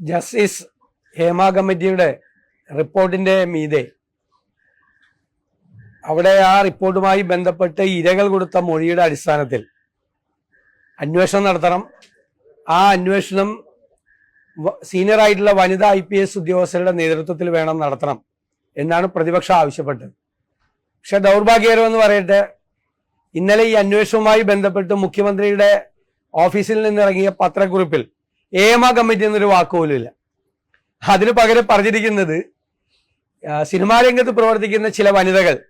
Justice Hema കമ്മിറ്റിയുടെ റിപ്പോർട്ടിന്റെ മീതെ. അവിടെ ആ റിപ്പോർട്ടുമായി ബന്ധപ്പെട്ട് ഇരകൾ കൊടുത്ത മൊഴിയുടെ അടിസ്ഥാനത്തിൽ അന്വേഷണം നടത്തണം. ആ അന്വേഷണം സീനിയർ ആയിട്ടുള്ള വനിതാ ഐ പി എസ് ഉദ്യോഗസ്ഥരുടെ നേതൃത്വത്തിൽ വേണം നടത്തണം എന്നാണ് പ്രതിപക്ഷം ആവശ്യപ്പെട്ടത്. പക്ഷെ ദൗർഭാഗ്യകരം എന്ന് പറയട്ടെ ഇന്നലെ ഈ അന്വേഷണവുമായി ബന്ധപ്പെട്ട് മുഖ്യമന്ത്രിയുടെ ഓഫീസിൽ നിന്നിറങ്ങിയ പത്രക്കുറിപ്പിൽ ഏമ കമ്മിറ്റി എന്നൊരു വാക്കുപോലും ഇല്ല. അതിന് പകരം പറഞ്ഞിരിക്കുന്നത് സിനിമാ രംഗത്ത് പ്രവർത്തിക്കുന്ന ചില വനിതകൾ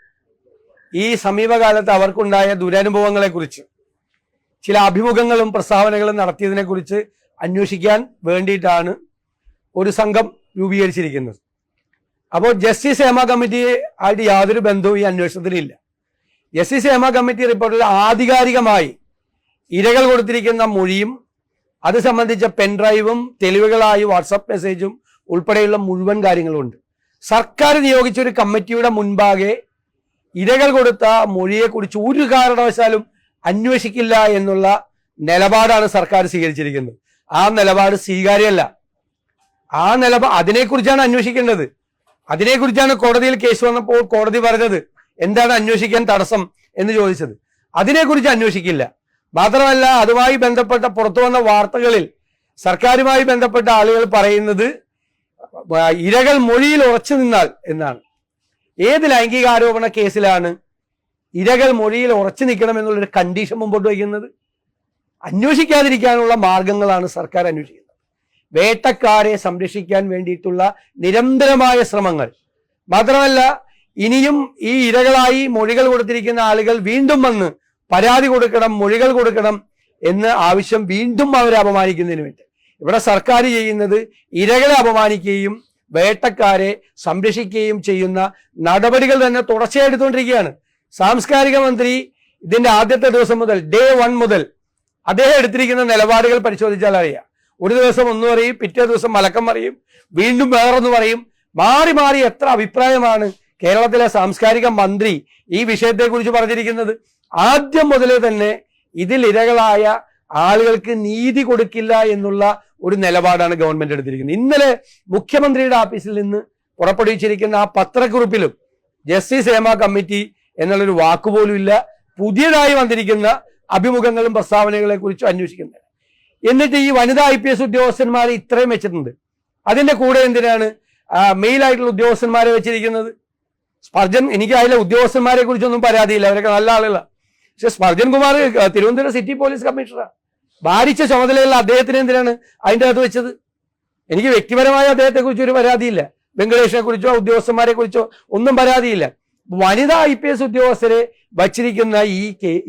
ഈ സമീപകാലത്ത് അവർക്കുണ്ടായ ദുരനുഭവങ്ങളെ കുറിച്ച് ചില അഭിമുഖങ്ങളും പ്രസ്താവനകളും നടത്തിയതിനെ കുറിച്ച് അന്വേഷിക്കാൻ വേണ്ടിയിട്ടാണ് ഒരു സംഘം രൂപീകരിച്ചിരിക്കുന്നത്. അപ്പോൾ ജസ്റ്റിസ് ഹേമ കമ്മിറ്റി ആയിട്ട് യാതൊരു ബന്ധവും ഈ അന്വേഷണത്തിനില്ല ജസ്റ്റിസ് ഹേമ കമ്മിറ്റി റിപ്പോർട്ടിൽ ആധികാരികമായി ഇരകൾ കൊടുത്തിരിക്കുന്ന മൊഴിയും അത് സംബന്ധിച്ച പെൻഡ്രൈവും തെളിവുകളായി വാട്സപ്പ് മെസ്സേജും ഉൾപ്പെടെയുള്ള മുഴുവൻ കാര്യങ്ങളും ഉണ്ട് സർക്കാർ നിയോഗിച്ച ഒരു കമ്മിറ്റിയുടെ മുൻപാകെ ഇരകൾ കൊടുത്ത മൊഴിയെക്കുറിച്ച് ഒരു കാരണവശാലും അന്വേഷിക്കില്ല എന്നുള്ള നിലപാടാണ് സർക്കാർ സ്വീകരിച്ചിരിക്കുന്നത്. ആ നിലപാട് സ്വീകാര്യമല്ല. ആ നിലപാട് അതിനെക്കുറിച്ചാണ് അന്വേഷിക്കേണ്ടത്. അതിനെക്കുറിച്ചാണ് കോടതിയിൽ കേസ് വന്നപ്പോൾ കോടതി പറഞ്ഞത്. എന്താണ് അന്വേഷിക്കാൻ തടസ്സം എന്ന് ചോദിച്ചത്. അതിനെക്കുറിച്ച് അന്വേഷിക്കില്ല. മാത്രമല്ല അതുമായി ബന്ധപ്പെട്ട പുറത്തു വന്ന വാർത്തകളിൽ സർക്കാരുമായി ബന്ധപ്പെട്ട ആളുകൾ പറയുന്നത് ഇരകൾ മൊഴിയിൽ ഉറച്ചു നിന്നാൽ എന്നാണ്. ഏത് ലൈംഗികാരോപണ കേസിലാണ് ഇരകൾ മൊഴിയിൽ ഉറച്ചു നിൽക്കണം എന്നുള്ളൊരു കണ്ടീഷൻ മുമ്പോട്ട് വയ്ക്കുന്നത്? അന്വേഷിക്കാതിരിക്കാനുള്ള മാർഗങ്ങളാണ് സർക്കാർ അന്വേഷിക്കുന്നത്. വേട്ടക്കാരെ സംരക്ഷിക്കാൻ വേണ്ടിയിട്ടുള്ള നിരന്തരമായ ശ്രമങ്ങൾ. മാത്രമല്ല ഇനിയും ഈ ഇരകളായി മൊഴികൾ കൊടുത്തിരിക്കുന്ന ആളുകൾ വീണ്ടും വന്ന് പരാതി കൊടുക്കണം മൊഴികൾ കൊടുക്കണം എന്ന് ആവശ്യം വീണ്ടും അവരെ അപമാനിക്കുന്നതിന് വേണ്ടി. ഇവിടെ സർക്കാർ ചെയ്യുന്നത് ഇരകളെ അപമാനിക്കുകയും വേട്ടക്കാരെ സംരക്ഷിക്കുകയും ചെയ്യുന്ന നടപടികൾ തന്നെ തുടർച്ചയായി എടുത്തുകൊണ്ടിരിക്കുകയാണ്. സാംസ്കാരിക മന്ത്രി ഇതിന്റെ ആദ്യത്തെ ദിവസം മുതൽ ഡേ വൺ മുതൽ അദ്ദേഹം എടുത്തിരിക്കുന്ന നിലപാടുകൾ പരിശോധിച്ചാൽ അറിയാം. ഒരു ദിവസം ഒന്ന് പറയും പിറ്റേ ദിവസം മലക്കം പറയും വീണ്ടും വേറൊന്ന് പറയും. മാറി മാറി എത്ര അഭിപ്രായമാണ് കേരളത്തിലെ സാംസ്കാരിക മന്ത്രി ഈ വിഷയത്തെക്കുറിച്ച് പറഞ്ഞിരിക്കുന്നത്. ആദ്യം മുതലേ തന്നെ ഇതിലിരകളായ ആളുകൾക്ക് നീതി കൊടുക്കില്ല എന്നുള്ള ഒരു നിലപാടാണ് ഗവൺമെന്റ് എടുത്തിരിക്കുന്നത്. ഇന്നലെ മുഖ്യമന്ത്രിയുടെ ഓഫീസിൽ നിന്ന് പുറപ്പെടുവിച്ചിരിക്കുന്ന ആ പത്രക്കുറിപ്പിലും ജസ്റ്റിസ് ഹേമ കമ്മിറ്റി എന്നുള്ളൊരു വാക്കുപോലും ഇല്ല. പുതിയതായി വന്നിരിക്കുന്ന അഭിമുഖങ്ങളും പ്രസ്താവനകളെ കുറിച്ചും അന്വേഷിക്കുന്നത് എന്നിട്ട് ഈ വനിതാ ഐ പി എസ് ഉദ്യോഗസ്ഥന്മാരെ ഇത്രയും വെച്ചിട്ടുണ്ട്. അതിന്റെ കൂടെ എന്തിനാണ് മെയിൽ ആയിട്ടുള്ള ഉദ്യോഗസ്ഥന്മാരെ വെച്ചിരിക്കുന്നത്? സ്പർജൻ എനിക്ക് അതിലെ ഉദ്യോഗസ്ഥന്മാരെ കുറിച്ചൊന്നും പരാതിയില്ല. അവരൊക്കെ നല്ല ആളുകളാണ് പക്ഷെ സ്പർജൻ കുമാർ തിരുവനന്തപുരം സിറ്റി പോലീസ് കമ്മീഷണറാണ് ഭാരിച്ച ചുമതലയുള്ള അദ്ദേഹത്തിന് എന്തിനാണ് അതിന്റെ അകത്ത് വെച്ചത്? എനിക്ക് വ്യക്തിപരമായ അദ്ദേഹത്തെ കുറിച്ച് ഒരു പരാതിയില്ല. വെങ്കടേഷിനെ കുറിച്ചോ ഉദ്യോഗസ്ഥന്മാരെ കുറിച്ചോ ഒന്നും പരാതിയില്ല. വനിതാ ഐ പി എസ് ഉദ്യോഗസ്ഥരെ വച്ചിരിക്കുന്ന ഈ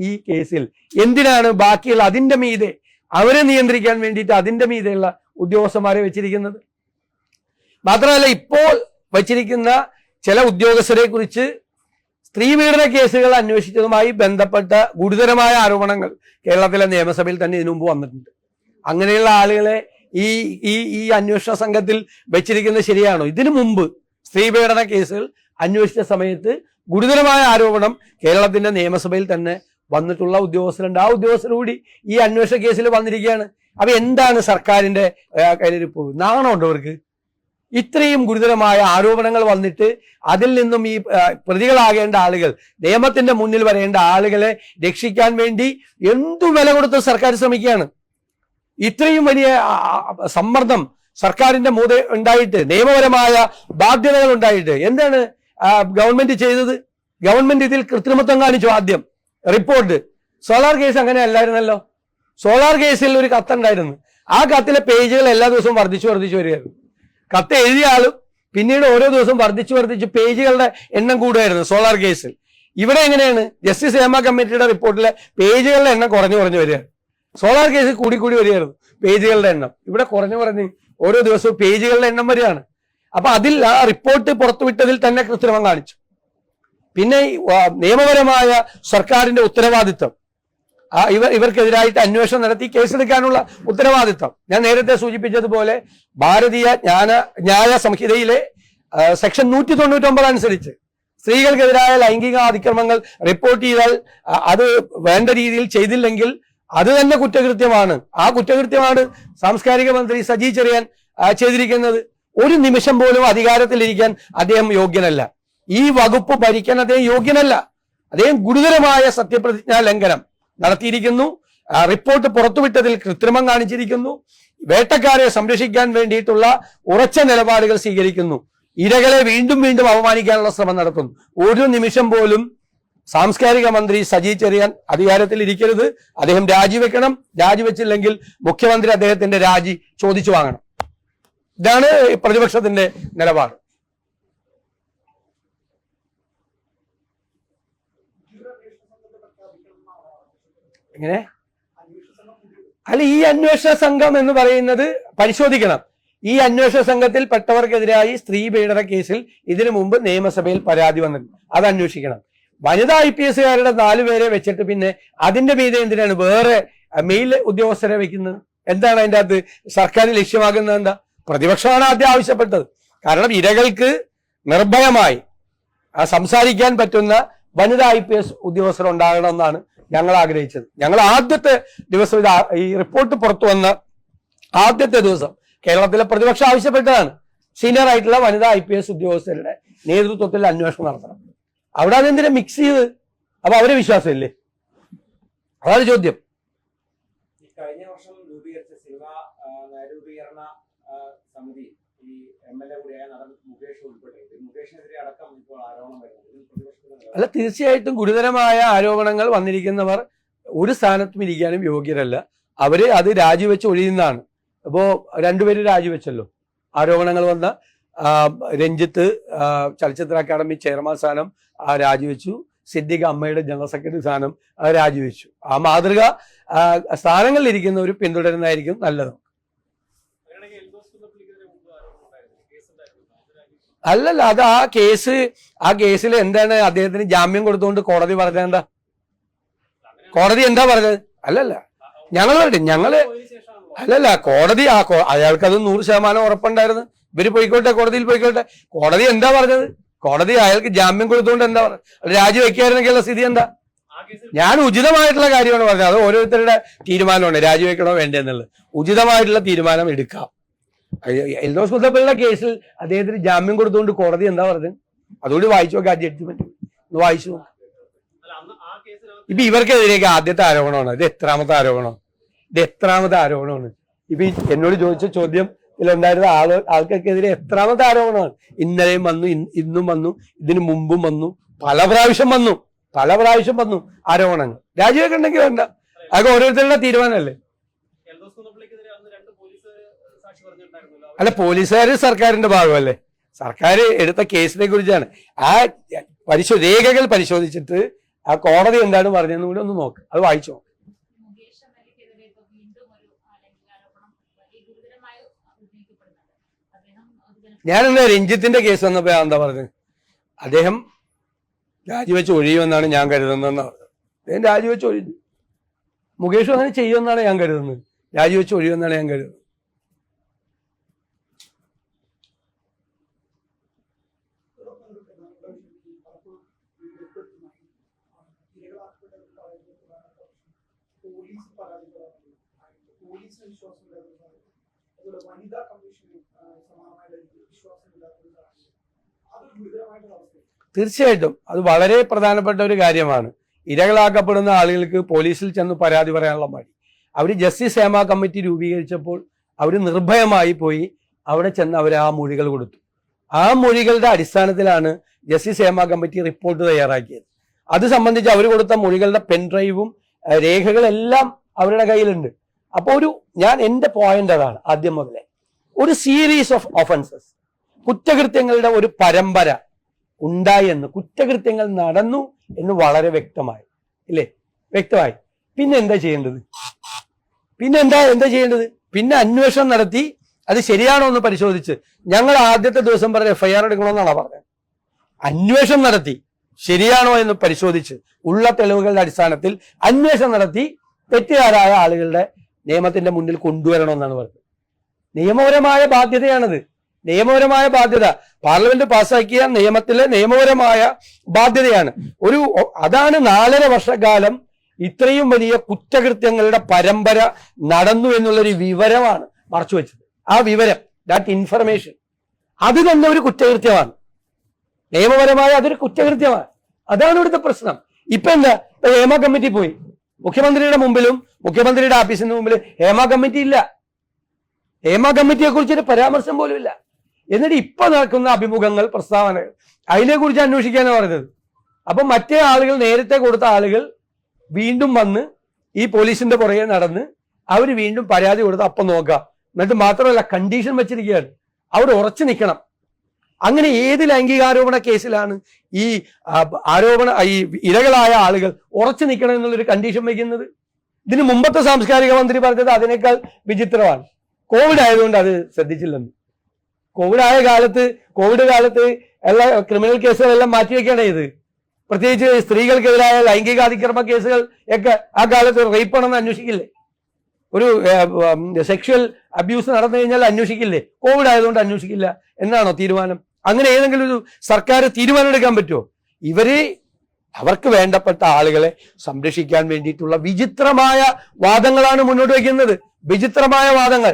ഈ കേസിൽ എന്തിനാണ് ബാക്കിയുള്ള അതിന്റെ മീതെ അവരെ നിയന്ത്രിക്കാൻ വേണ്ടിയിട്ട് അതിന്റെ മീതെയുള്ള ഉദ്യോഗസ്ഥന്മാരെ വെച്ചിരിക്കുന്നത്? മാത്രമല്ല ഇപ്പോൾ വച്ചിരിക്കുന്ന ചില ഉദ്യോഗസ്ഥരെ കുറിച്ച് സ്ത്രീപീഡന കേസുകൾ അന്വേഷിച്ചതുമായി ബന്ധപ്പെട്ട ഗുരുതരമായ ആരോപണങ്ങൾ കേരളത്തിലെ നിയമസഭയിൽ തന്നെ ഇതിനു മുമ്പ് വന്നിട്ടുണ്ട്. അങ്ങനെയുള്ള ആളുകളെ ഈ ഈ ഈ അന്വേഷണ സംഘത്തിൽ വെച്ചിരിക്കുന്നത് ശരിയാണോ? ഇതിനു മുമ്പ് സ്ത്രീപീഡന കേസുകൾ അന്വേഷിച്ച സമയത്ത് ഗുരുതരമായ ആരോപണം കേരളത്തിന്റെ നിയമസഭയിൽ തന്നെ വന്നിട്ടുള്ള ഉദ്യോഗസ്ഥരുണ്ട്. ആ ഉദ്യോഗസ്ഥർ കൂടി ഈ അന്വേഷണ കേസിൽ വന്നിരിക്കുകയാണ്. അപ്പൊ എന്താണ് സർക്കാരിന്റെ കയ്യിലിരിപ്പ് നാണമുണ്ടോ അവർക്ക്? ഇത്രയും ഗുരുതരമായ ആരോപണങ്ങൾ വന്നിട്ട് അതിൽ നിന്നും ഈ പ്രതികളാകേണ്ട ആളുകൾ നിയമത്തിന്റെ മുന്നിൽ വരേണ്ട ആളുകളെ രക്ഷിക്കാൻ വേണ്ടി എന്തു വില കൊടുത്ത് സർക്കാർ ശ്രമിക്കുകയാണ്. ഇത്രയും വലിയ സമ്മർദ്ദം സർക്കാരിന്റെ മൂത ഉണ്ടായിട്ട് നിയമപരമായ ബാധ്യതകൾ ഉണ്ടായിട്ട് എന്താണ് ഗവൺമെന്റ് ചെയ്തത്? ഗവൺമെന്റ് ഇതിൽ കൃത്രിമത്വം കാണിച്ചു ആദ്യം. റിപ്പോർട്ട്. സോളാർ കേസ് അങ്ങനെ അല്ലായിരുന്നല്ലോ. സോളാർ കേസിൽ ഒരു കത്തുണ്ടായിരുന്നു. ആ കത്തിലെ പേജുകൾ എല്ലാ ദിവസവും വർദ്ധിച്ചു വർദ്ധിച്ചു വരികയായിരുന്നു. കത്ത് എഴുതിയ ആളും പിന്നീട് ഓരോ ദിവസം വർദ്ധിച്ചു വർദ്ധിച്ച് പേജുകളുടെ എണ്ണം കൂടുമായിരുന്നു സോളാർ കേസിൽ. ഇവിടെ എങ്ങനെയാണ്? ജസ്റ്റിസ് ഹേമ കമ്മിറ്റിയുടെ റിപ്പോർട്ടിലെ പേജുകളുടെ എണ്ണം കുറഞ്ഞു കുറഞ്ഞു വരികയാണ്. സോളാർ കേസിൽ കൂടി കൂടി വരികയായിരുന്നു പേജുകളുടെ എണ്ണം. ഇവിടെ കുറഞ്ഞു കുറഞ്ഞ് ഓരോ ദിവസവും പേജുകളുടെ എണ്ണം വരികയാണ്. അപ്പൊ അതിൽ ആ റിപ്പോർട്ട് പുറത്തുവിട്ടതിൽ തന്നെ കൃത്രിമം കാണിച്ചു. പിന്നെ നിയമപരമായ സർക്കാരിന്റെ ഉത്തരവാദിത്വം ആ, ഇവർ ഇവർക്കെതിരായിട്ട് അന്വേഷണം നടത്തി കേസെടുക്കാനുള്ള ഉത്തരവാദിത്വം. ഞാൻ നേരത്തെ സൂചിപ്പിച്ചതുപോലെ ഭാരതീയ ജ്ഞാന ന്യായ സംഹിതയിലെ സെക്ഷൻ നൂറ്റി തൊണ്ണൂറ്റൊമ്പത് അനുസരിച്ച് സ്ത്രീകൾക്കെതിരായ ലൈംഗിക അതിക്രമങ്ങൾ റിപ്പോർട്ട് ചെയ്താൽ അത് വേണ്ട രീതിയിൽ ചെയ്തില്ലെങ്കിൽ അത് തന്നെ കുറ്റകൃത്യമാണ്. ആ കുറ്റകൃത്യമാണ് സാംസ്കാരിക മന്ത്രി സജി ചെറിയാൻ ചെയ്തിരിക്കുന്നത്. ഒരു നിമിഷം പോലും അധികാരത്തിലിരിക്കാൻ അദ്ദേഹം യോഗ്യനല്ല. ഈ വകുപ്പ് ഭരിക്കാൻ അദ്ദേഹം യോഗ്യനല്ല. അദ്ദേഹം ഗുരുതരമായ സത്യപ്രതിജ്ഞാ ലംഘനം. നടത്തിയിരിക്കുന്നു. റിപ്പോർട്ട് പുറത്തുവിട്ടതിൽ കൃത്രിമം കാണിച്ചിരിക്കുന്നു. വേട്ടക്കാരെ സംരക്ഷിക്കാൻ വേണ്ടിയിട്ടുള്ള ഉറച്ച നിലപാടുകൾ സ്വീകരിക്കുന്നു. ഇരകളെ വീണ്ടും വീണ്ടും അപമാനിക്കാനുള്ള ശ്രമം നടത്തുന്നു ഒരു നിമിഷം പോലും സാംസ്കാരിക മന്ത്രി സജി ചെറിയാൻ അധികാരത്തിൽ ഇരിക്കരുത്. അദ്ദേഹം രാജിവെക്കണം. രാജിവെച്ചില്ലെങ്കിൽ മുഖ്യമന്ത്രി അദ്ദേഹത്തിന്റെ രാജി ചോദിച്ചു വാങ്ങണം. ഇതാണ് പ്രതിപക്ഷത്തിന്റെ നിലപാട്. എങ്ങനെ? അല്ല ഈ അന്വേഷണ സംഘം എന്ന് പറയുന്നത് പരിശോധിക്കണം. ഈ അന്വേഷണ സംഘത്തിൽ പെട്ടവർക്കെതിരായി സ്ത്രീ പീഡന കേസിൽ ഇതിനു മുമ്പ് നിയമസഭയിൽ പരാതി വന്നിട്ടുണ്ട്. അത് അന്വേഷിക്കണം. വനിതാ ഐ പി എസുകാരുടെ നാലുപേരെ വെച്ചിട്ട് പിന്നെ അതിന്റെ മീതെ എന്തിനാണ് വേറെ മെയിൽ ഉദ്യോഗസ്ഥരെ വെക്കുന്നത്? എന്താണ് അതിന്റെ അകത്ത് സർക്കാർ ലക്ഷ്യമാകുന്നത് എന്താ? പ്രതിപക്ഷമാണ് ആദ്യം ആവശ്യപ്പെട്ടത്. കാരണം ഇരകൾക്ക് നിർഭയമായി സംസാരിക്കാൻ പറ്റുന്ന വനിതാ ഐ പി എസ് ഉദ്യോഗസ്ഥർ ഉണ്ടാകണമെന്നാണ് ഞങ്ങൾ ആഗ്രഹിച്ചത് ഞങ്ങൾ ആദ്യത്തെ ദിവസം ഇത് ഈ റിപ്പോർട്ട് പുറത്തു വന്ന ആദ്യത്തെ ദിവസം കേരളത്തിലെ പ്രതിപക്ഷം ആവശ്യപ്പെട്ടതാണ്. സീനിയർ ആയിട്ടുള്ള വനിതാ ഐ പി എസ് ഉദ്യോഗസ്ഥരുടെ നേതൃത്വത്തിൽ അന്വേഷണം നടത്തണം. അവിടെ അതെന്തിനാ മിക്സ് ചെയ്ത്? അപ്പൊ അവരെ വിശ്വാസമില്ലേ? അതാണ് ചോദ്യം. കഴിഞ്ഞ വർഷം രൂപീകരിച്ച സിനിമ സമിതി കൂടിയായ നടൻ അടക്കം ആരോപണം അല്ല തീർച്ചയായിട്ടും ഗുരുതരമായ ആരോപണങ്ങൾ വന്നിരിക്കുന്നവർ ഒരു സ്ഥാനത്തും ഇരിക്കാനും യോഗ്യരല്ല. അവർ അത് രാജിവെച്ച് ഒഴിയുന്നതാണ്. അപ്പോ രണ്ടുപേര് രാജിവെച്ചല്ലോ. ആരോപണങ്ങൾ വന്ന രഞ്ജിത്ത് ചലച്ചിത്ര അക്കാദമി ചെയർമാൻ സ്ഥാനം രാജിവെച്ചു. സിദ്ദിഖ് അമ്മയുടെ ജനറൽ സെക്രട്ടറി സ്ഥാനം രാജിവെച്ചു. ആ മാതൃക സ്ഥാനങ്ങളിലിരിക്കുന്നവർ പിന്തുടരുന്നതായിരിക്കും നല്ലത് അങ്ങനെയാണെങ്കിൽ എൽദോസ് കുന്നപ്പള്ളിക്കെതിരെ മുമ്പ് ആരോപണം ഉണ്ടായിരുന്നു കേസ് ഉണ്ടായിരുന്നു അല്ലല്ല അത് ആ കേസ് ആ കേസിൽ എന്താണ് അദ്ദേഹത്തിന് ജാമ്യം കൊടുത്തുകൊണ്ട് കോടതി പറഞ്ഞത് കോടതി എന്താ പറഞ്ഞത്? അല്ലല്ല ഞങ്ങൾ ഞങ്ങൾ അല്ലല്ല കോടതി ആ അയാൾക്ക് അയാൾക്കത് നൂറ് ശതമാനം ഉറപ്പുണ്ടായിരുന്നു. ഇവർ പോയിക്കോട്ടെ കോടതിയിൽ പോയിക്കോട്ടെ. കോടതി എന്താ പറഞ്ഞത്? കോടതി അയാൾക്ക് ജാമ്യം കൊടുത്തുകൊണ്ട് എന്താ പറഞ്ഞത് രാജിവെക്കായിരുന്നെങ്കിലുള്ള സ്ഥിതി എന്താ? ഞാൻ ഉചിതമായിട്ടുള്ള കാര്യമാണ് പറഞ്ഞത്. അത് ഓരോരുത്തരുടെ തീരുമാനമാണ്. രാജിവെക്കണോ വേണ്ടെന്നുള്ളത് ഉചിതമായിട്ടുള്ള തീരുമാനം എടുക്കാം. എൽദോസ് കുത്തപ്പള്ളിയുടെ കേസിൽ അദ്ദേഹത്തിന് ജാമ്യം കൊടുത്തുകൊണ്ട് കോടതി എന്താ പറഞ്ഞത്? അതുകൂടി വായിച്ചു നോക്കാം ജഡ്ജ്മെന്റ് ഒന്ന് വായിച്ചു നോക്കാം. ഇപ്പൊ ഇവർക്കെതിരേക്ക് ആദ്യത്തെ ആരോപണമാണ്. ഇത് എത്രാമത്തെ ആരോപണം? ഇത് എത്രാമത്തെ ആരോപണമാണ്? ഇപ്പൊ എന്നോട് ചോദിച്ച ചോദ്യം ഇതിലുണ്ടായിരുന്ന ആൾ ആൾക്കൊക്കെതിരെ എത്രാമത്തെ ആരോപണമാണ്? ഇന്നലെയും വന്നു ഇന്നും വന്നു ഇതിനു മുമ്പും വന്നു പല പ്രാവശ്യം വന്നു പല പ്രാവശ്യം വന്നു ആരോപണങ്ങൾ. രാജിവെക്കണ്ടെങ്കിൽ വേണ്ട. അതൊക്കെ ഓരോരുത്തരുടെ തീരുമാനമല്ലേ? അല്ല പോലീസുകാർ സർക്കാരിന്റെ ഭാഗമല്ലേ? സർക്കാർ എടുത്ത കേസിനെ കുറിച്ചാണ്. ആ പരിശോ രേഖകൾ പരിശോധിച്ചിട്ട് ആ കോടതി എന്താണ് പറഞ്ഞതെന്ന് കൂടി ഒന്ന് നോക്ക്. അത് വായിച്ചു നോക്ക്. എന്താ രഞ്ജിത്തിന്റെ കേസ് വന്നപ്പോ എന്താ പറഞ്ഞത്? അദ്ദേഹം രാജിവെച്ച് ഒഴിയുമെന്നാണ് ഞാൻ കരുതുന്നതെന്ന് അദ്ദേഹം രാജിവെച്ച് ഒഴിഞ്ഞു. മുകേഷും അങ്ങനെ ചെയ്യുമെന്നാണ് ഞാൻ കരുതുന്നത്. രാജിവെച്ച് ഒഴിയുമെന്നാണ് ഞാൻ കരുതുന്നത്. അതുപോലെ വനിതാ കമ്മീഷന് സമാനമായ വിശ്വാസമില്ലാത്തതാണ് അതൊരു ഗുരുതരമായിട്ടുള്ള അവസ്ഥയാണ് തീർച്ചയായിട്ടും. അത് വളരെ പ്രധാനപ്പെട്ട ഒരു കാര്യമാണ്. ഇരകളാക്കപ്പെടുന്ന ആളുകൾക്ക് പോലീസിൽ ചെന്ന് പരാതി പറയാനുള്ള മടി. അവർ ജസ്റ്റിസ് ഹേമ കമ്മിറ്റി രൂപീകരിച്ചപ്പോൾ അവർ നിർഭയമായി പോയി അവിടെ ചെന്ന് അവർ ആ മൊഴികൾ കൊടുത്തു. ആ മൊഴികളുടെ അടിസ്ഥാനത്തിലാണ് ജസ്റ്റിസ് ഹേമ കമ്മിറ്റി റിപ്പോർട്ട് തയ്യാറാക്കിയത്. അത് സംബന്ധിച്ച് അവർ കൊടുത്ത മൊഴികളുടെ പെൻഡ്രൈവും രേഖകളെല്ലാം അവരുടെ കയ്യിലുണ്ട്. അപ്പോൾ ഒരു ഞാൻ എന്റെ പോയിന്റ് അതാണ് ആദ്യം മുതലേ. ഒരു സീരീസ് ഓഫ് ഒഫൻസസ് കുറ്റകൃത്യങ്ങളുടെ ഒരു പരമ്പര ഉണ്ടായി എന്ന് കുറ്റകൃത്യങ്ങൾ നടന്നു എന്ന് വളരെ വ്യക്തമായി. ഇല്ലേ? വ്യക്തമായി. പിന്നെ എന്താ ചെയ്യേണ്ടത്? പിന്നെ എന്താ എന്താ ചെയ്യേണ്ടത്? പിന്നെ അന്വേഷണം നടത്തി അത് ശരിയാണോ എന്ന് പരിശോധിച്ച്. ഞങ്ങൾ ആദ്യത്തെ ദിവസം പറഞ്ഞ എഫ്ഐആർ എടുക്കണമെന്നാണ് പറഞ്ഞത്? അന്വേഷണം നടത്തി ശരിയാണോ എന്ന് പരിശോധിച്ച് ഉള്ള തെളിവുകളുടെ അടിസ്ഥാനത്തിൽ അന്വേഷണം നടത്തി തെറ്റുകാരായ ആളുകളുടെ നിയമത്തിന്റെ മുന്നിൽ കൊണ്ടുവരണമെന്നാണ് പറഞ്ഞത്. നിയമപരമായ ബാധ്യതയാണത്. നിയമപരമായ ബാധ്യത. പാർലമെന്റ് പാസ്സാക്കിയ നിയമത്തിലെ നിയമപരമായ ബാധ്യതയാണ്. ഒരു അതാണ് നാലര വർഷക്കാലം ഇത്രയും വലിയ കുറ്റകൃത്യങ്ങളുടെ പരമ്പര നടന്നു എന്നുള്ളൊരു വിവരമാണ് മറച്ചു വെച്ചത്. ആ വിവരം ദാറ്റ് ഇൻഫർമേഷൻ അത് തന്നെ ഒരു കുറ്റകൃത്യമാണ്. നിയമപരമായ അതൊരു കുറ്റകൃത്യമാണ്. അതാണ് ഇവിടുത്തെ പ്രശ്നം. ഇപ്പൊ എന്താ? നിയമ കമ്മിറ്റി പോയി. മുഖ്യമന്ത്രിയുടെ മുമ്പിലും മുഖ്യമന്ത്രിയുടെ ഓഫീസിന് മുമ്പിൽ ഹേമ കമ്മിറ്റി ഇല്ല. ഹേമ കമ്മിറ്റിയെ കുറിച്ചൊരു പരാമർശം പോലും ഇല്ല. എന്നിട്ട് ഇപ്പൊ നടക്കുന്ന അഭിമുഖങ്ങൾ പ്രസ്താവനകൾ അതിനെ കുറിച്ച് അന്വേഷിക്കാനാണ് പറഞ്ഞത് അപ്പൊ മറ്റേ ആളുകൾ നേരത്തെ കൊടുത്ത ആളുകൾ വീണ്ടും വന്ന് ഈ പോലീസിന്റെ പുറകെ നടന്ന് അവർ വീണ്ടും പരാതി കൊടുത്ത് അപ്പം നോക്കാം എന്നിട്ട് മാത്രമല്ല കണ്ടീഷൻ വെച്ചിരിക്കുകയാണ്. അവർ ഉറച്ചു നിൽക്കണം. അങ്ങനെ ഏത് ലൈംഗികാരോപണ കേസിലാണ് ഈ ആരോപണ ഈ ഇരകളായ ആളുകൾ ഉറച്ചു നിൽക്കണം എന്നുള്ളൊരു കണ്ടീഷൻ വയ്ക്കുന്നത് ഇതിന് മുമ്പത്തെ സാംസ്കാരിക മന്ത്രി പറഞ്ഞത് അതിനേക്കാൾ വിചിത്രമാണ്. കോവിഡ് ആയതുകൊണ്ട് അത് ശ്രദ്ധിച്ചില്ലെന്ന്. കോവിഡ് ആയ കാലത്ത് കോവിഡ് കാലത്ത് എല്ലാ ക്രിമിനൽ കേസുകളെല്ലാം മാറ്റിവെക്കുകയാണ് ഇത്. പ്രത്യേകിച്ച് സ്ത്രീകൾക്കെതിരായ ലൈംഗിക അതിക്രമ കേസുകൾ ഒക്കെ ആ കാലത്ത് റേപ്പ് ആണെന്ന് അന്വേഷിക്കില്ലേ? ഒരു സെക്ഷൽ അബ്യൂസ് നടന്നു കഴിഞ്ഞാൽ അന്വേഷിക്കില്ലേ? കോവിഡ് ആയതുകൊണ്ട് അന്വേഷിക്കില്ല എന്നാണോ തീരുമാനം? അങ്ങനെ ഏതെങ്കിലും ഒരു സർക്കാർ തീരുമാനം എടുക്കാൻ പറ്റുമോ? ഇവർ അവർക്ക് വേണ്ടപ്പെട്ട ആളുകളെ സംരക്ഷിക്കാൻ വേണ്ടിയിട്ടുള്ള വിചിത്രമായ വാദങ്ങളാണ് മുന്നോട്ട് വയ്ക്കുന്നത്. വിചിത്രമായ വാദങ്ങൾ.